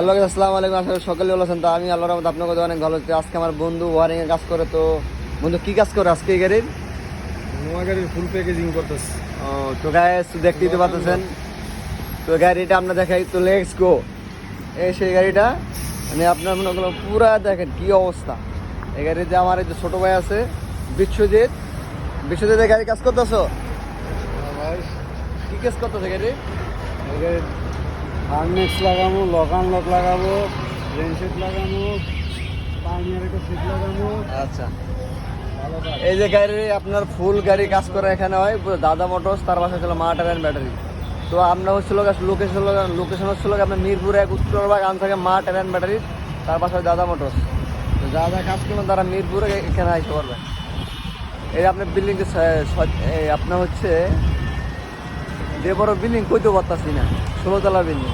Hello আসসালামু আলাইকুম। আসলে সকালে ভালো আছেন। তো আমি আল্লাহর রহমত আপনার কথা অনেক ভালো আজকে আমার বন্ধু ওয়ারিং এর কাজ করে। তো বন্ধু কি কাজ করে আজকে এই গাড়ির? নোয়া গাড়ির ফুল প্যাকেজিং করতেছে। ও তো গায়ে দেখতেই তো পাচ্ছেন। তো গাড়িটা আমরা দেখাই। তো লেটস গো এই সেই গাড়িটা মানে আপনার মনে করল পুরা দেখেন কি অবস্থা। এই গাড়িতে আমার এই যে ছোটো ভাই আছে বিশ্বজিৎ। বিশ্বজিতের গাড়ি কাজ করতেছো? ভাই। কি কাজ করতেছে গাড়ি হার্নেক্স লাগাবো লকান লক লাগাবো রেন সেট লাগাবো পাইনিয়ার একটা সেট লাগাবো। আচ্ছা। এই যে গাড়ি আপনার ফুল গাড়ি কাজ করে এখানে হয় দাদা মোটরস তার পাশে ছিল মাটার অ্যান্ড ব্যাটারি। তো আমরা হচ্ছিল লোকেশন লোকেশন হচ্ছিল আপনার মিরপুর এক উত্তরবাগ আন থাকে মা টেন ব্যাটারি তার পাশে হয় দাদা মোটরস তো যা যা কাজ করবেন তারা মিরপুরে এখানে আসতে পারবে। এই আপনার বিল্ডিং আপনার হচ্ছে যে বড় বিল্ডিং কইতে পারতাছি না ষোলোতলা বিল্ডিং